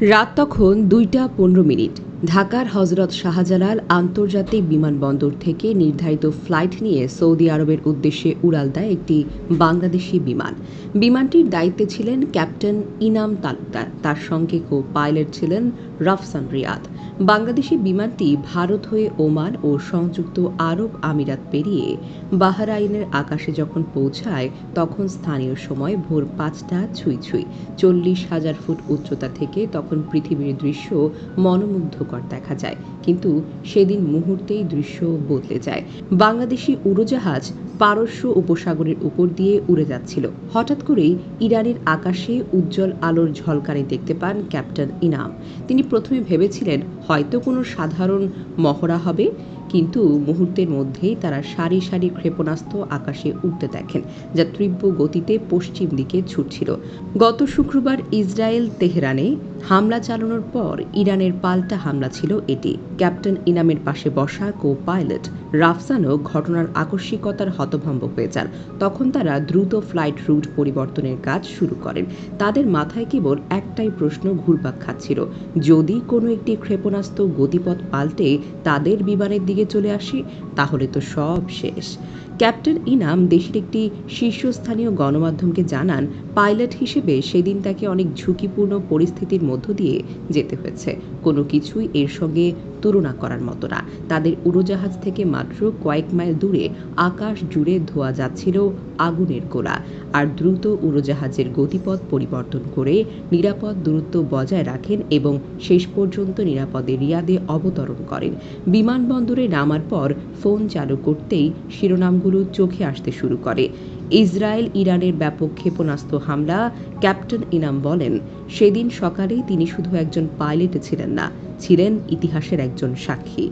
রাত তখন দুইটা পনেরো মিনিট। ঢাকার হজরত শাহজালাল আন্তর্জাতিক বিমানবন্দর থেকে নির্ধারিত ফ্লাইট নিয়ে সৌদি আরবের উদ্দেশ্যে উড়াল দেয় একটি বাংলাদেশি বিমান। বিমানটির দায়িত্বে ছিলেন ক্যাপ্টেন ইনাম তালুকদার। তার সঙ্গে কো পাইলট ছিলেন রাফসান রিয়াদ। বাংলাদেশি বিমানটি ভারত হয়ে ওমান ও সংযুক্ত আরব আমিরাত পেরিয়ে বাহরাইনের আকাশে যখন পৌঁছায়, তখন স্থানীয় সময় ভোর পাঁচটা ছুঁই ছুঁই। চল্লিশ হাজার ফুট উচ্চতা থেকে তখন পৃথিবীর দৃশ্য মনোমুগ্ধকর দেখা যায়। কিন্তু সেদিন মুহূর্তেই দৃশ্য বদলে যায়। বাংলাদেশি উড়োজাহাজ পারস্য উপসাগরের উপর দিয়ে উড়ে যাচ্ছিল। হঠাৎ করেই ইরানের আকাশে উজ্জ্বল আলোর ঝলকানি দেখতে পান ক্যাপ্টেন ইনাম। তিনি প্রথমে ভেবেছিলেন, হয়তো কোনো সাধারণ মহড়া হবে? কিন্তু মুহূর্তের মধ্যেই তারা সারি সারি ক্ষেপণাস্ত্র আকাশে উঠতে দেখেন, যা তীব্র গতিতে পশ্চিম দিকে ছুটছিল। গত শুক্রবার ইসরায়েল তেহরানে হামলা চালানোর পর ইরানের পাল্টা হামলা ছিল এটি। ক্যাপ্টেন ইনামের পাশে বসা কো পাইলট রাফসানও ঘটনার আকস্মিকতার হতভম্ব হয়ে যান। তখন তারা দ্রুত ফ্লাইট রুট পরিবর্তনের কাজ শুরু করেন। তাদের মাথায় কেবল একটাই প্রশ্ন ঘুরপাক খাচ্ছিল। যদি কোনো একটি ক্ষেপণাস্ত্র গতিপথ পাল্টে তাদের বিমানের দিকে চলে আসে তাহলে তো সব শেষ। ক্যাপ্টেন ইনাম দেশের একটি শীর্ষস্থানীয় গণমাধ্যমকে জানান, পাইলট হিসেবে সেদিন তাকে অনেক ঝুঁকিপূর্ণ পরিস্থিতির মধ্য দিয়ে যেতে হয়েছে। কোনো কিছুই এর সঙ্গে তুলনা করার মতো না। তাদের উড়োজাহাজ থেকে মাত্র কয়েক মাইল দূরে আকাশ জুড়ে ধোয়া যাচ্ছিল আগুনের গোলা আর দ্রুত উড়োজাহাজের গতিপথ পরিবর্তন করে নিরাপদ দূরত্ব বজায় রাখেন এবং শেষ পর্যন্ত নিরাপদে রিয়াদে অবতরণ করেন। বিমানবন্দরে নামার পর ফোন চালু করতেই শিরোনামগুলো চোখে আসতে শুরু করে। ইসরায়েল, ইরানের ব্যাপক ক্ষেপণাস্ত্র হামলা, ক্যাপ্টেন ইনাম বলেন, সেদিন সকালে তিনি শুধু একজন পাইলট ছিলেন না, ছিলেন ইতিহাসের একজন সাক্ষী।